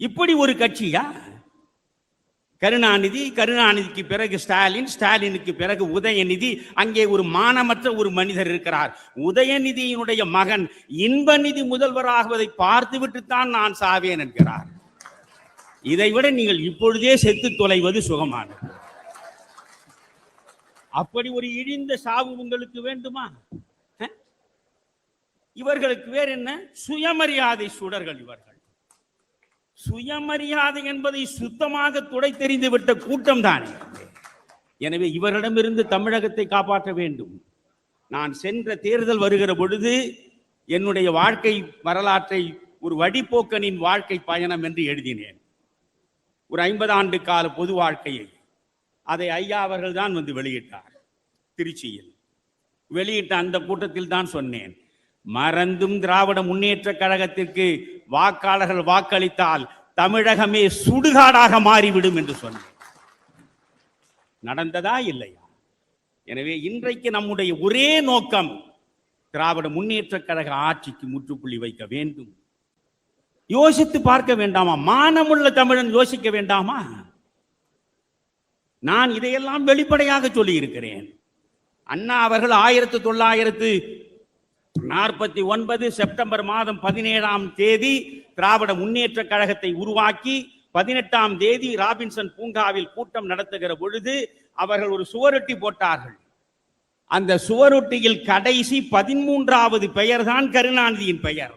இப்படி ஒரு கட்சியா கருணாநிதி கருணாநிதிக்கு பிறகு ஸ்டாலின் ஸ்டாலினுக்கு பிறகு உதயநிதி. அங்கே ஒரு மானமற்ற ஒரு மனிதர் இருக்கிறார். உதயநிதியினுடைய மகன் இன்பநிதி முதல்வராகுவதை பார்த்துவிட்டுத்தான் நான் சாவேன் என்கிறார். இதை விட நீங்கள் இப்பொழுதே செத்து தொலைவது சுகமானது. அப்படி ஒரு இழிந்த சாவு உங்களுக்கு வேண்டுமா? இவர்களுக்கு வேற என்ன சுயமரியாதை சுடர்கள் இவர்கள். சுயமரியாதை என்பதை சுத்தமாக துடை தெரிந்து விட்ட கூட்டம் தானே எனவே இவரிடமிருந்து தமிழகத்தை காப்பாற்ற வேண்டும். நான் சென்ற தேர்தல் வருகிற பொழுது என்னுடைய வாழ்க்கை வரலாற்றை ஒரு வழிபோக்கனின் வாழ்க்கை பயணம் என்று எழுதினேன். ஒரு ஐம்பது ஆண்டு கால பொது வாழ்க்கையை அதை ஐயா அவர்கள் தான் வந்து வெளியிட்டார் திருச்சியில். வெளியிட்ட அந்த கூட்டத்தில் தான் சொன்னேன் மறந்தும் திராவிட முன்னேற்ற கழகத்திற்கு வாக்காளர்கள் வாக்களித்தால் தமிழகமே சுடுகாடாக மாறிவிடும் என்று சொன்னேன். நடந்ததா இல்லையா? எனவே இன்றைக்கு நம்முடைய ஒரே நோக்கம் திராவிட முன்னேற்ற கழக ஆட்சிக்கு முற்றுப்புள்ளி வைக்க வேண்டும். யோசித்து பார்க்க வேண்டாமா? மானமுள்ள தமிழன் யோசிக்க வேண்டாமா? நான் இதையெல்லாம் வெளிப்படையாக சொல்லி இருக்கிறேன் அண்ணா அவர்கள் ஆயிரத்தி தொள்ளாயிரத்து நாற்பத்தி ஒன்பது செப்டம்பர் மாதம் பதினேழாம் தேதி திராவிட முன்னேற்ற கழகத்தை உருவாக்கி பதினெட்டாம் தேதி ராபின்சன் பூங்காவில் கூட்டம் நடத்துகிற பொழுது அவர்கள் ஒரு சுவரொட்டி போட்டார்கள். அந்த சுவரொட்டியில் கடைசி பதிமூன்றாவது பெயர் தான் கருணாநிதியின் பெயர்.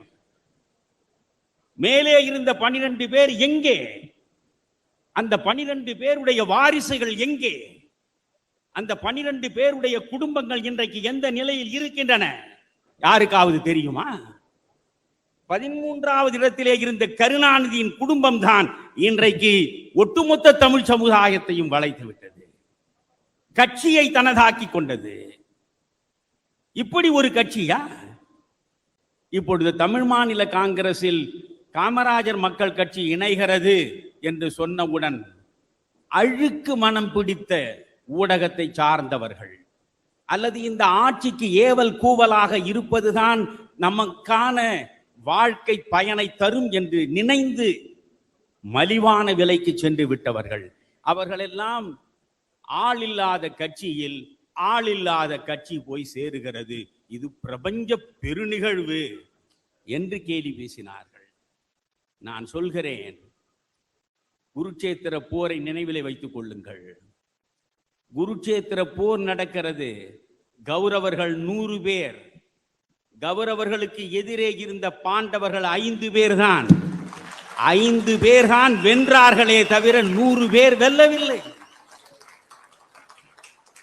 மேலே இருந்த பனிரெண்டு பேர் எங்கே? அந்த பனிரெண்டு பேருடைய வாரிசுகள் எங்கே? அந்த பனிரெண்டு பேருடைய குடும்பங்கள் இன்றைக்கு எந்த நிலையில் இருக்கின்றன? யாருக்காவது தெரியுமா? பதிமூன்றாவது இடத்திலே இருந்த கருணாநிதியின் குடும்பம் தான் இன்றைக்கு ஒட்டுமொத்த தமிழ் சமுதாயத்தையும் வளைத்து விட்டது. கட்சியை தனதாக்கி கொண்டது. இப்படி ஒரு கட்சியா? இப்பொழுது தமிழ் மாநில காங்கிரஸில் காமராஜர் மக்கள் கட்சி இணைகிறது என்று சொன்னவுடன் அழுக்கு மனம் பிடித்த ஊடகத்தை சார்ந்தவர்கள் அல்லது இந்த ஆட்சிக்கு ஏவல் கூவலாக இருப்பதுதான் நமக்கான வாழ்க்கை பயனை தரும் என்று நினைந்து மலிவான விலைக்கு சென்று விட்டவர்கள். அவர்களெல்லாம் ஆளில்லாத கட்சியில் ஆளில்லாத கட்சி போய் சேருகிறது. இது பிரபஞ்ச பெருநிகழ்வு என்று கேலி பேசினார்கள். நான் சொல்கிறேன் குருட்சேத்திர போரை நினைவிலே வைத்துக் கொள்ளுங்கள். குருட்சேத்திர போர் நடக்கிறது. கௌரவர்கள் நூறு பேர். கௌரவர்களுக்கு எதிரே இருந்த பாண்டவர்கள் ஐந்து பேர் தான் ஐந்து பேர் தான் வென்றார்களே தவிர நூறு பேர் வெல்லவில்லை.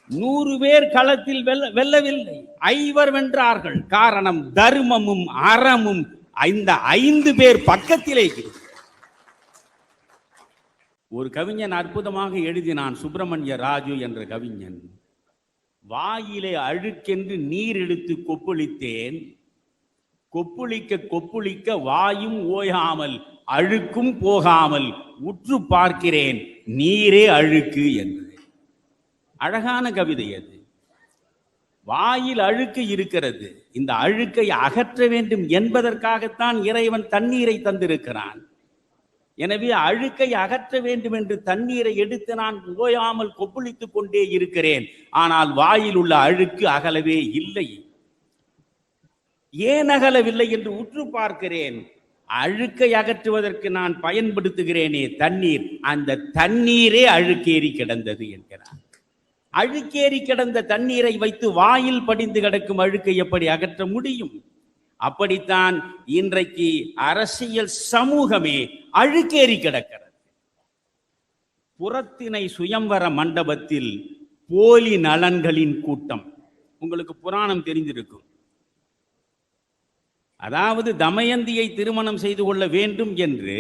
நூறு பேர் களத்தில் வெல்ல வெல்லவில்லை. ஐவர் வென்றார்கள். காரணம் தர்மமும் அறமும். இந்த ஐந்து பேர் பக்கத்திலே இருக்கு. ஒரு கவிஞன் அற்புதமாக எழுதினான் சுப்பிரமணிய ராஜு என்ற கவிஞன். வாயிலே அழுக்கென்று நீர் எடுத்து கொப்புளித்தேன். கொப்புளிக்க கொப்புளிக்க வாயும் ஓயாமல் அழுக்கும் போகாமல் உற்று பார்க்கிறேன் நீரே அழுக்கு என்று அழகான கவிதை அது. வாயில் அழுக்கு இருக்கிறது. இந்த அழுக்கை அகற்ற வேண்டும் என்பதற்காகத்தான் இறைவன் தண்ணீரை தந்திருக்கிறான். எனவே அழுக்கை அகற்ற வேண்டும் என்று தண்ணீரை எடுத்து நான் ஓயாமல் கொப்புளித்துக் கொண்டே இருக்கிறேன். ஆனால் வாயில் உள்ள அழுக்கு அகலவே இல்லை. ஏன் அகலவில்லை என்று உற்று பார்க்கிறேன். அழுக்கை அகற்றுவதற்கு நான் பயன்படுத்துகிறேனே தண்ணீர். அந்த தண்ணீரே அழுக்கேறி கிடந்தது என்கிறார். அழுக்கேறி கிடந்த தண்ணீரை வைத்து வாயில் படிந்து கிடக்கும் அழுக்கை எப்படி அகற்ற முடியும்? அப்படித்தான் இன்றைக்கு அரசியல் சமூகமே அழுக்கேறி கிடக்கிறது. புறத்தினை சுயம்வர மண்டபத்தில் போலி நலன்களின் கூட்டம். உங்களுக்கு புராணம் தெரிந்திருக்கும். அதாவது தமயந்தியை திருமணம் செய்து கொள்ள வேண்டும் என்று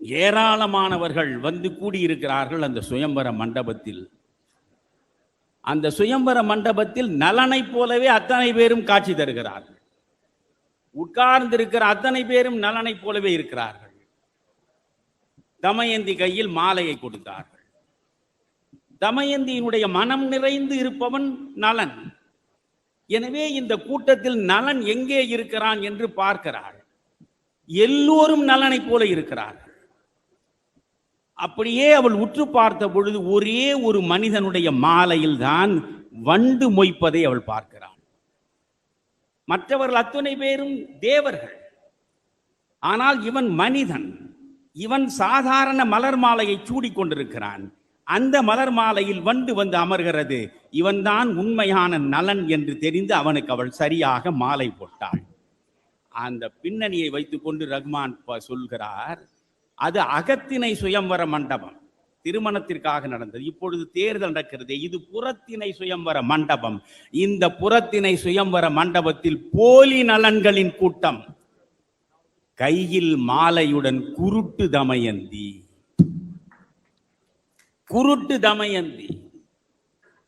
ஏராளமானவர்கள் வந்து கூடியிருக்கிறார்கள் அந்த சுயம்பர மண்டபத்தில். அந்த சுயம்பர மண்டபத்தில் நலனைப் போலவே அத்தனை பேரும் காட்சி தருகிறார்கள். உட்கார்ந்திருக்கிற அத்தனை பேரும் நலனைப் போலவே இருக்கிறார்கள். தமயந்தி கையில் மாலையை கொடுத்தார்கள். தமயந்தியினுடைய மனம் நிறைந்து இருப்பவன் நலன். எனவே இந்த கூட்டத்தில் நலன் எங்கே இருக்கிறான் என்று பார்க்கிறார்கள். எல்லோரும் நலனைப் போல இருக்கிறார்கள். அப்படியே அவள் உற்று பார்த்த பொழுது ஒரே ஒரு மனிதனுடைய மாலையில் தான் வண்டு மொய்ப்பதை அவள் பார்க்கிறாள். மற்றவர்கள் அத்தனை பேரும் தேவர்கள். ஆனால் இவன் மனிதன். இவன் சாதாரண மலர் மாலையை சூடிக்கொண்டிருக்கிறான் அந்த மலர் மாலையில் வண்டு வந்து அமர்கிறது. இவன்தான் உண்மையான நலன் என்று தெரிந்து அவனுக்கு அவள் சரியாக மாலை போட்டாள். அந்த பின்னணியை வைத்துக்கொண்டு ரகுமான் சொல்கிறார் அது அகத்தினை சுயம்வர மண்டபம். திருமணத்திற்காக நடந்தது. இப்பொழுது தேர்தல் நடக்கிறது இது புறத்தினை சுயம்வர மண்டபம். இந்த புறத்தினை சுயம்வர மண்டபத்தில் போலி நலன்களின் கூட்டம். கையில் மாலையுடன் குருட்டு தமயந்தி. குருட்டு தமயந்தி.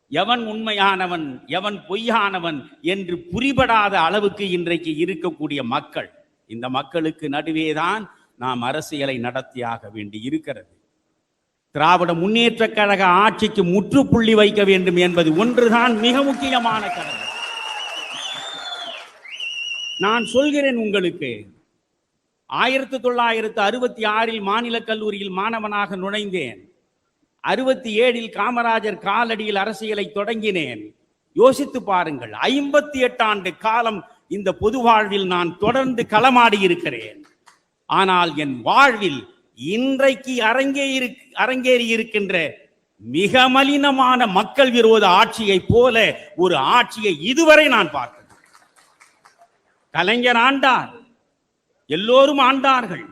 எவன் உண்மையானவன் எவன் பொய்யானவன் என்று புரிபடாத அளவுக்கு இன்றைக்கு இருக்கக்கூடிய மக்கள். இந்த மக்களுக்கு நடுவேதான் நாம் அரசியலை நடத்தியாக வேண்டி இருக்கிறது. திராவிட முன்னேற்றக் கழக ஆட்சிக்கு முற்றுப்புள்ளி வைக்க வேண்டும் என்பது ஒன்றுதான் மிக முக்கியமான கடமை நான் சொல்கிறேன் உங்களுக்கு ஆயிரத்தி தொள்ளாயிரத்து அறுபத்தி ஆறில் மாநில கல்லூரியில் மாணவனாக நுழைந்தேன். அறுபத்தி ஏழில் காமராஜர் காலடியில் அரசியலை தொடங்கினேன். யோசித்து பாருங்கள் ஐம்பத்தி எட்டு ஆண்டு காலம் இந்த பொது வாழ்வில் நான் தொடர்ந்து களமாடி இருக்கிறேன். ஆனால் என் வாழ்வில் இன்றைக்கு அரங்கேறி அரங்கேறி இருக்கின்ற மிக மலினமான மக்கள் விரோத ஆட்சியைப் போல ஒரு ஆட்சியை இதுவரை நான் பார்த்தது கலைஞர் ஆண்டார் எல்லோரும் ஆண்டார்கள்.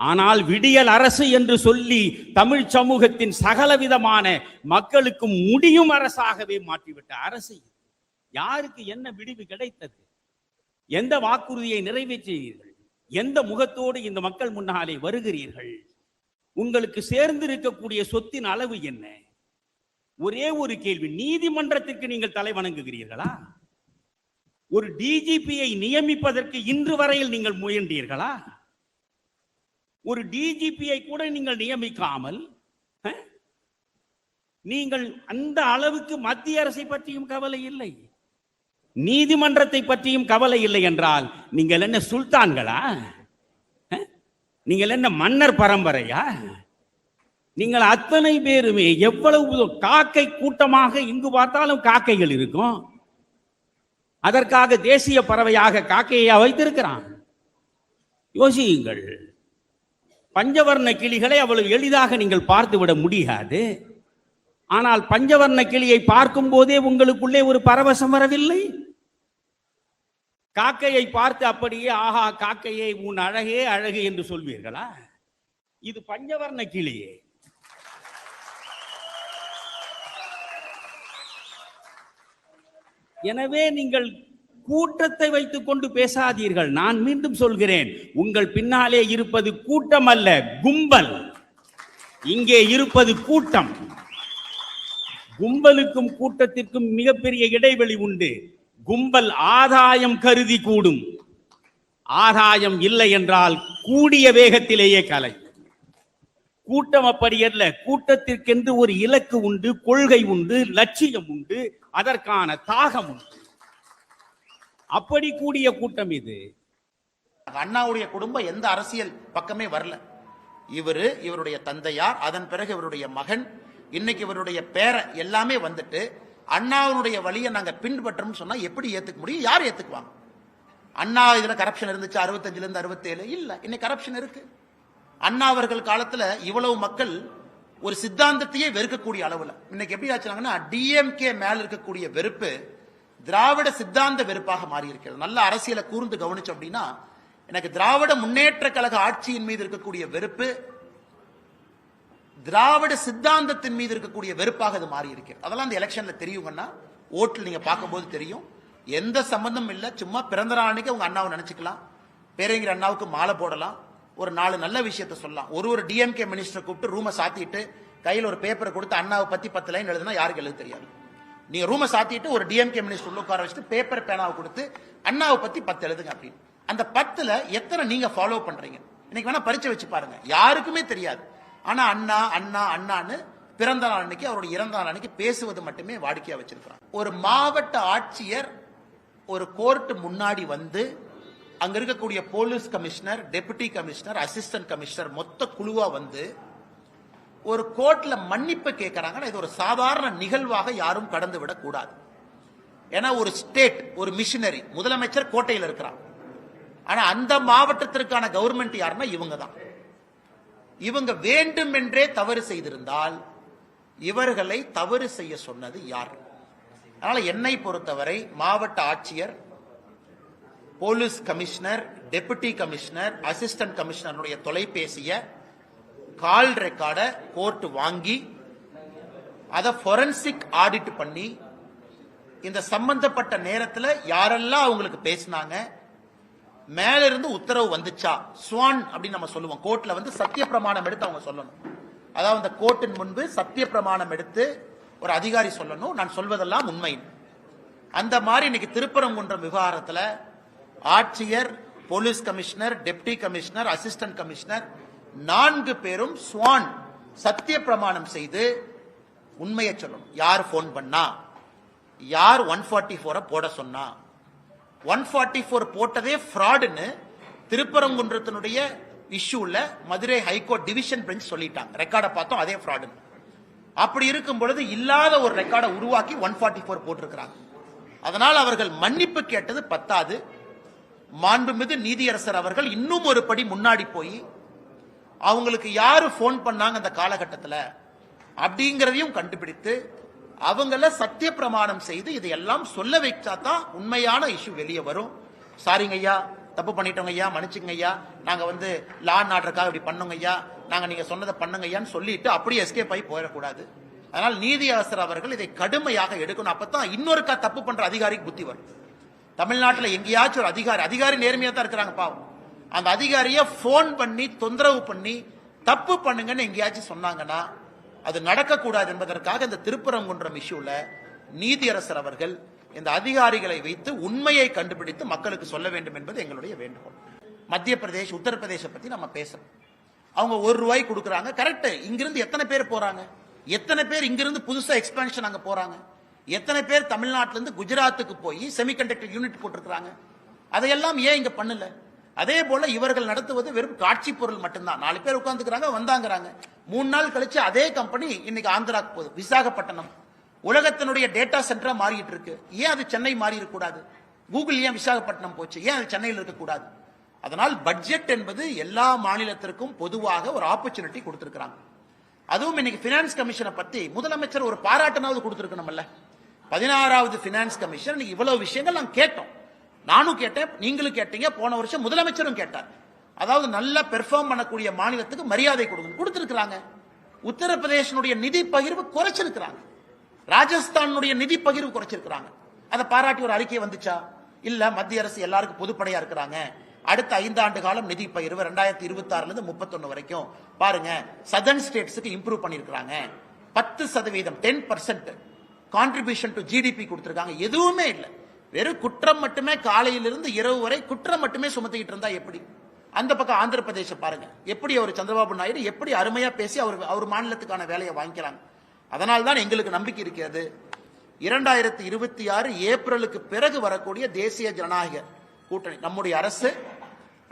ஆனால் விடியல் அரசு என்று சொல்லி தமிழ் சமூகத்தின் சகலவிதமான மக்களுக்கு முடியும் அரசாகவே மாற்றிவிட்ட அரசு யாருக்கு என்ன விடிவு கிடைத்தது? எந்த வாக்குறுதியை நிறைவேற்றினீர்கள் எந்த முகத்தோடு இந்த மக்கள் முன்னாலே வருகிறீர்கள்? உங்களுக்கு சேர்ந்து இருக்கக்கூடிய சொத்தின் அளவு என்ன? ஒரே ஒரு கேள்வி நீதிமன்றத்திற்கு நீங்கள் தலை வணங்குகிறீர்களா? ஒரு டிஜிபியை நியமிப்பதற்கு இன்று வரையில் நீங்கள் முயன்றீர்களா? ஒரு டிஜிபியை கூட நீங்கள் நியமிக்காமல் நீங்கள் அந்த அளவுக்கு மத்திய அரசை பற்றியும் கவலை இல்லை. நீதிமன்றத்தை பற்றியும் கவலை இல்லை என்றால் நீங்கள் என்ன சுல்தான்களா? நீங்கள் என்ன மன்னர் பரம்பரையா? நீங்கள் அத்தனை பேருமே எவ்வளவு காக்கை கூட்டமாக இங்கு பார்த்தாலும் காக்கைகள் இருக்கும். அதற்காக தேசிய பறவையாக காக்கையா வைத்திருக்கிறான். யோசியுங்கள். பஞ்சவர்ண கிளிகளை அவ்வளவு எளிதாக நீங்கள் பார்த்து விட முடியாது. ஆனால் பஞ்சவர்ண கிளியை பார்க்கும் போதே உங்களுக்குள்ளே ஒரு பரவசம் வரவில்லை. காக்கையை பார்த்து அப்படியே ஆஹா காக்கையை உன் அழகே அழகு என்று சொல்வீர்களா? இது பஞ்சவர்ண கிளியே. எனவே நீங்கள் கூட்டத்தை வைத்துக் கொண்டு பேசாதீர்கள். நான் மீண்டும் சொல்கிறேன் உங்கள் பின்னாலே இருப்பது கூட்டம் அல்ல கும்பல். இங்கே இருப்பது கூட்டம். கும்பலுக்கும் கூட்டத்திற்கும் மிகப்பெரிய இடைவெளி உண்டு. கும்பல் ஆதாயம் கருதி கூடும். ஆதாயம் இல்லை என்றால் கூடிய வேகத்திலேயே கலை. கூட்டம் அப்படி அல்ல. கூட்டத்திற்கென்று ஒரு இலக்கு உண்டு கொள்கை உண்டு லட்சியம் உண்டு அதற்கான தாகம் உண்டு. அப்படி கூடிய கூட்டம் இது. அண்ணாவுடைய குடும்பம் எந்த அரசியல் பக்கமே வரல. இவரு இவருடைய தந்தையார் அதன் பிறகு இவருடைய மகன் இன்னைக்கு இவருடைய பேர எல்லாமே வந்துட்டு அண்ணாவுடைய வழியை நாங்கள் பின்பற்றோம்னு சொன்னால் எப்படி ஏற்றுக்க முடியும்? யார் ஏற்றுக்குவாங்க அண்ணா இதில் கரப்ஷன் இருந்துச்சு அறுபத்தஞ்சிலேருந்து அறுபத்தேழு. இல்லை இன்னைக்கு கரப்ஷன் இருக்கு. அண்ணா அவர்கள் காலத்தில் இவ்வளவு மக்கள் ஒரு சித்தாந்தத்தையே வெறுக்கக்கூடிய அளவில். இன்னைக்கு எப்படி ஆச்சுனாங்கன்னா டிஎம்கே மேல இருக்கக்கூடிய வெறுப்பு திராவிட சித்தாந்த வெறுப்பாக மாறி இருக்கிறது நல்ல அரசியலை கூர்ந்து கவனிச்சோம் அப்படின்னா எனக்கு திராவிட முன்னேற்ற கழக ஆட்சியின் மீது இருக்கக்கூடிய வெறுப்பு திராவிட சித்தாந்தத்தின் மீது இருக்கக்கூடிய வெறுப்பாக அது மாறி இருக்கிறது. அதெல்லாம் அந்த எலெக்ஷன்ல தெரியுங்கன்னா ஓட்டில் நீங்க பார்க்கும்போது தெரியும். எந்த சம்பந்தம் இல்லை. சும்மா பிறந்த நாள் அன்னைக்கு உங்க அண்ணாவை நினைச்சுக்கலாம். பேரங்கிற அண்ணாவுக்கு மாலை போடலாம். ஒரு நாலு நல்ல விஷயத்த சொல்லலாம். ஒரு ஒரு டிஎம்கே மினிஸ்டர் கூப்பிட்டு ரூமை சாத்திட்டு கையில் ஒரு பேப்பரை கொடுத்து அண்ணாவை பத்தி பத்து லைன் எழுதுனா யாருக்கு எழுத தெரியாது. நீங்க ரூமை சாத்திட்டு ஒரு டிஎம்கே மினிஸ்டர் உள்ள உட்கார வச்சுட்டு பேப்பர் பேனாவை கொடுத்து அண்ணாவை பத்தி பத்து எழுதுங்க அப்படின்னு. அந்த பத்துல எத்தனை நீங்க ஃபாலோ பண்றீங்க? இன்னைக்கு வேணா பரிச்சை வச்சு பாருங்க. யாருக்குமே தெரியாது. ஆனா அண்ணா அண்ணா அண்ணான்னு பிறந்த நாள் அன்னைக்கு அவருடைய இறந்த நாள் அன்னைக்கு பேசுவது மட்டுமே வாடிக்கையா வச்சிருக்கிறான். ஒரு மாவட்ட ஆட்சியர் ஒரு கோர்ட் முன்னாடி வந்து அங்க இருக்கக்கூடிய police commissioner deputy commissioner assistant commissioner மொத்த குழுவா வந்து ஒரு கோர்ட்ல மன்னிப்பு கேட்கறாங்கன்னா இது ஒரு சாதாரண நிகழ்வாக யாரும் கடந்து விடக்கூடாது ஏன்னா ஒரு ஸ்டேட் ஒரு மிஷினரி முதலமைச்சர் கோட்டையில் இருக்கிறார் ஆனா அந்த மாவட்டத்திற்கான கவர்மெண்ட் யாருன்னா இவங்க தான் இவங்க வேண்டுமென்றே தவறு செய்திருந்தால் இவர்களை தவறு செய்ய சொன்னது யார்? அதனால என்னை பொறுத்தவரை மாவட்ட ஆட்சியர் police commissioner deputy commissioner assistant கமிஷனருடைய தொலைபேசிய கால் ரெக்கார்டை கோர்ட் வாங்கி அதை ஃபொரன்சிக் ஆடிட் பண்ணி இந்த சம்பந்தப்பட்ட நேரத்தில் யாரெல்லாம் அவங்களுக்கு பேசினாங்க மேல இருந்து உத்தரவு வந்துச்சா? ஸ்வான் அப்படின்னு நம்ம சொல்லுவோம். கோர்ட்ல வந்து சத்திய பிரமாணம் எடுத்து அவங்க சொல்லணும். அதாவது அந்த கோர்ட்டின் முன்பு சத்திய பிரமாணம் எடுத்து ஒரு அதிகாரி சொல்லணும். நான் சொல்வதெல்லாம் உண்மை அந்த மாதிரி இன்னைக்கு திருப்பரங்குன்றம் விவகாரத்துல ஆட்சியர் police commissioner deputy commissioner assistant commissioner நான்கு பேரும் ஸ்வான் சத்திய பிரமாணம் செய்து உண்மையை சொல்லணும். யார் ஃபோன் பண்ணா? யார் ஒன் ஃபார்ட்டி ஃபோரை போட சொன்னா? ஒன் ஃபார்ட்டி ஃபோர் போட்டதே ஃப்ராடுன்னு திருப்பரங்குன்றத்தினுடைய இஷ்யூல Madurai high court division bench சொல்லிட்டாங்க. ரெக்கார்டை பார்த்தோம் அதே ஃப்ராடுன்னு அப்படி இருக்கும் பொழுது இல்லாத ஒரு ரெக்கார்டை உருவாக்கி ஒன் ஃபார்ட்டி ஃபோர் போட்டிருக்கிறாங்க. அதனால் அவர்கள் மன்னிப்பு கேட்டது பத்தாது. மாண்புமிகு நீதியரசர் அவர்கள் இன்னும் ஒரு படி முன்னாடி போய் அவங்களுக்கு யாரு ஃபோன் பண்ணாங்க அந்த காலகட்டத்தில்? அப்படிங்கிறதையும் கண்டுபிடித்து அவங்கள சத்திய பிரமாணம் செய்து இதையெல்லாம் சொல்ல வைச்சா தான் உண்மையான இஷ்யூ வெளியே வரும். சாரிங்க ஐயா தப்பு பண்ணிட்டோங்க ஐயா மன்னிச்சுங்க ஐயா நாங்க வந்து லா அண்ட் ஆர்டருக்காக இப்படி பண்ணோங்க ஐயா நாங்க நீங்க சொன்னதை பண்ணுங்க ஐயான்னு சொல்லிட்டு அப்படியே எஸ்கேப் ஆகி போயிடக்கூடாது. அதனால் நீதியரசர் அவர்கள் இதை கடுமையாக எடுக்கணும். அப்பதான் இன்னொருக்கா தப்பு பண்ற அதிகாரிக்கு புத்தி வரும். தமிழ்நாட்டில் எங்கேயாச்சும் ஒரு அதிகாரி அதிகாரி நேர்மையா தான் இருக்கிறாங்க பாவம். அந்த அதிகாரியை ஃபோன் பண்ணி தொந்தரவு பண்ணி தப்பு பண்ணுங்கன்னு எங்கேயாச்சும் சொன்னாங்கன்னா அது நடக்கக்கூடாது என்பதற்காக இந்த திருப்பரங்குன்றம் இஷ்யூல நீதியரசர் அவர்கள் இந்த அதிகாரிகளை வைத்து உண்மையை கண்டுபிடித்து மக்களுக்கு சொல்ல வேண்டும் என்பது எங்களுடைய வேண்டுகோள். மத்திய பிரதேஷ் உத்தரப்பிரதேச பத்தி நம்ம பேசுறோம். அவங்க ஒரு ரூபாய் கொடுக்குறாங்க. கரெக்ட் இங்கிருந்து எத்தனை பேர் போறாங்க? எத்தனை பேர் இங்கிருந்து புதுசா எக்ஸ்பென்ஷன் அங்க போறாங்க? எத்தனை பேர் தமிழ்நாட்டிலிருந்து குஜராத்துக்கு போய் செமிகண்டக்டர் யூனிட் போட்டிருக்கிறாங்க? அதையெல்லாம் ஏன் இங்க பண்ணல? அதே போல இவர்கள் நடத்துவது வெறும் காட்சி பொருள் மட்டும்தான். நாலு பேர் உட்கார்ந்துக்கிறாங்க வந்தாங்கிறாங்க. மூணு நாள் கழிச்சு அதே கம்பெனி இன்னைக்கு ஆந்திராக்கு போகுது விசாகப்பட்டினம். உலகத்தினுடைய டேட்டா சென்டரா மாறிட்டு இருக்கு. ஏன் அது சென்னை மாறி இருக்கக்கூடாது கூகுள் ஏன் விசாகப்பட்டினம் போச்சு? ஏன் அது சென்னையில் இருக்கக்கூடாது அதனால் பட்ஜெட் என்பது எல்லா மாநிலத்திற்கும் பொதுவாக ஒரு ஆப்பர்ச்சுனிட்டி கொடுத்திருக்கிறாங்க. அதுவும் இன்னைக்கு பினான்ஸ் கமிஷனை பத்தி முதலமைச்சர் ஒரு பாராட்டுனாவது கொடுத்திருக்கணும்ல. பதினாறாவது பினான்ஸ் கமிஷன் இவ்வளவு விஷயங்கள் நாங்கள் கேட்டோம். நானும் கேட்டேன் நீங்களும் கேட்டீங்க. போன வருஷம் முதலமைச்சரும் கேட்டார். அதாவது நல்லா பெர்ஃபார்ம் பண்ணக்கூடிய மாநிலத்துக்கு மரியாதை கொடுங்க. கொடுத்திருக்கிறாங்க. உத்தரப்பிரதேசனுடைய நிதி பகிர்வு குறைச்சிருக்கிறாங்க. ராஜஸ்தானுடைய நிதி பகிர்வு குறைச்சிருக்கிறாங்க. அதை பாராட்டி ஒரு அறிக்கை வந்துச்சா? இல்ல மத்திய அரசு எல்லாருக்கும் பொதுப்படையா இருக்கிறாங்க. அடுத்த ஐந்தாண்டு காலம் நிதி பகிர்வு ரெண்டாயிரத்தி இருபத்தி ஆறுல இருந்து முப்பத்தொன்னு வரைக்கும். பாருங்க சதர்ன் ஸ்டேட்ஸுக்கு இம்ப்ரூவ் பண்ணிருக்கிறாங்க. பத்து சதவீதம் ten percent contribution to GDP கொடுத்திருக்காங்க. எதுவுமே இல்லை. வெறும் குற்றம் மட்டுமே காலையிலிருந்து இரவு வரை குற்றம் மட்டுமே சுமத்திக்கிட்டு இருந்தா எப்படி? அந்த பக்கம் ஆந்திர பிரதேச பாருங்க. எப்படி அவர் சந்திரபாபு நாயுடு எப்படி அருமையா பேசி அவர் அவர் மாநிலத்துக்கான வேலையை வாங்கிக்கிறாங்க. அதனால் தான் எங்களுக்கு நம்பிக்கை இருக்கிறது. இரண்டாயிரத்தி இருபத்தி ஆறு ஏப்ரலுக்கு பிறகு வரக்கூடிய தேசிய ஜனநாயக கூட்டணி நம்முடைய அரசு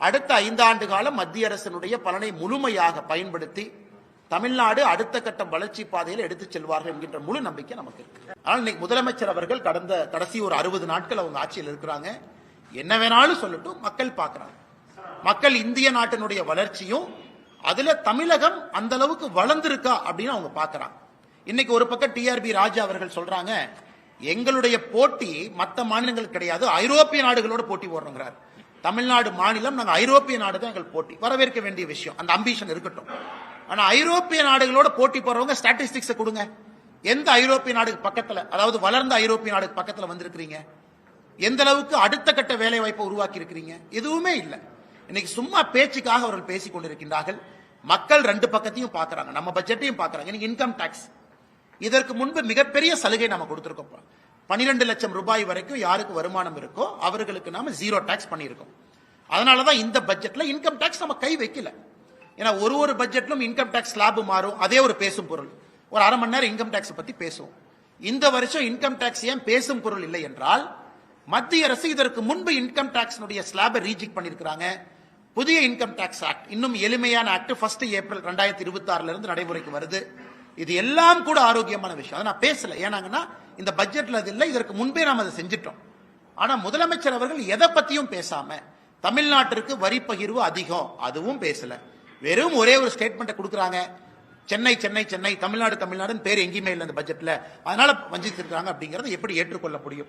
அடுத்த ஐந்தாண்டு காலம் மத்திய அரசினுடைய பலனை முழுமையாக பயன்படுத்தி தமிழ்நாடு அடுத்த கட்ட வளர்ச்சி பாதையில் எடுத்துச் செல்வார்கள் என்கின்ற முழு நம்பிக்கை நமக்கு இருக்கு. ஆனால் இன்னைக்கு முதலமைச்சர் அவர்கள் கடந்த கடைசி ஒரு அறுபது நாட்கள் அவங்க ஆட்சியில் இருக்கிறாங்க. என்ன வேணாலும் சொல்லட்டும் மக்கள் பார்க்குறாங்க. மக்கள் இந்திய நாட்டினுடைய வளர்ச்சியும் அதுல தமிழகம் அந்த அளவுக்கு வளர்ந்துருக்கா அப்படின்னு அவங்க பார்க்கறாங்க. இன்னைக்கு ஒரு பக்கம் டிஆர்பி ராஜா அவர்கள் சொல்றாங்க எங்களுடைய போட்டி மற்ற மாநிலங்கள் கிடையாது ஐரோப்பிய நாடுகளோட போட்டி போடுறோங்கிறார். தமிழ்நாடு மாநிலம் நாங்கள் ஐரோப்பிய நாடு தான் எங்கள் போட்டி. வரவேற்க வேண்டிய விஷயம் அந்த அம்பிஷன் இருக்கட்டும். ஆனா ஐரோப்பிய நாடுகளோட போட்டி போடுறவங்க ஸ்டாட்டிஸ்டிக்ஸ் கொடுங்க. எந்த ஐரோப்பிய நாடுக்கு பக்கத்துல அதாவது வளர்ந்த ஐரோப்பிய நாடுக்கு பக்கத்துல வந்திருக்கிறீங்க? எந்த அளவுக்கு அடுத்த கட்ட வேலை வாய்ப்பை உருவாக்கி இருக்கிறீங்க எதுவுமே இல்லை. இன்னைக்கு சும்மா பேச்சுக்காக அவர்கள் பேசிக் கொண்டிருக்கின்றார்கள். மக்கள் ரெண்டு பக்கத்தையும் பார்க்கறாங்க நம்ம பட்ஜெட்டையும் பார்க்கறாங்க இன்னைக்கு இன்கம் டாக்ஸ் இதற்கு முன்பு மிகப்பெரிய சலுகை நம்ம கொடுத்திருக்கோம் பனிரெண்டு லட்சம் ரூபாய் வரைக்கும் யாருக்கு வருமானம் இருக்கோ அவர்களுக்கு நாம ஜீரோ டாக்ஸ் பண்ணியிருக்கோம். அதனாலதான் இந்த பட்ஜெட்ல இன்கம் டாக்ஸ் நம்ம கை வைக்கல. ஏன்னா ஒரு ஒரு பட்ஜெட்லும் இன்கம் டேக்ஸ் ஸ்லாப் மாறும். அதே ஒரு பேசும் பொருள். ஒரு அரை மணி நேரம் இன்கம் டேக்ஸ் பத்தி பேசுவோம். இந்த வருஷம் இன்கம் டேக்ஸ் ஏன் பேசும் பொருள் இல்லை என்றால் மத்திய அரசு இதற்கு முன்பு இன்கம் டாக்ஸ்னுடைய ஸ்லாபை ரீஜிக் பண்ணியிருக்கிறாங்க. புதிய இன்கம் டேக்ஸ் ஆக்ட் இன்னும் எளிமையான ஆக்ட் ஃபர்ஸ்ட் ஏப்ரல் ரெண்டாயிரத்தி இருபத்தி ஆறுல இருந்து நடைமுறைக்கு வருது. இது எல்லாம் கூட ஆரோக்கியமான விஷயம். அதை நான் பேசல. ஏனாங்கன்னா இந்த பட்ஜெட்ல அது இல்லை. இதற்கு முன்பே நாம் அதை செஞ்சிட்டோம். ஆனா முதலமைச்சர் அவர்கள் எதை பத்தியும் பேசாம தமிழ்நாட்டிற்கு வரி பகிர்வு அதிகம். அதுவும் பேசல. வெறும் ஒரே ஒரு ஸ்டேட்மெண்ட்டை கொடுக்குறாங்க. சென்னை சென்னை சென்னை தமிழ்நாடு தமிழ்நாடுன்னு பேர் எங்கேயுமே இல்லை இந்த பட்ஜெட்ல அதனால வஞ்சித்திருக்காங்க அப்படிங்கறத எப்படி ஏற்றுக்கொள்ள முடியும்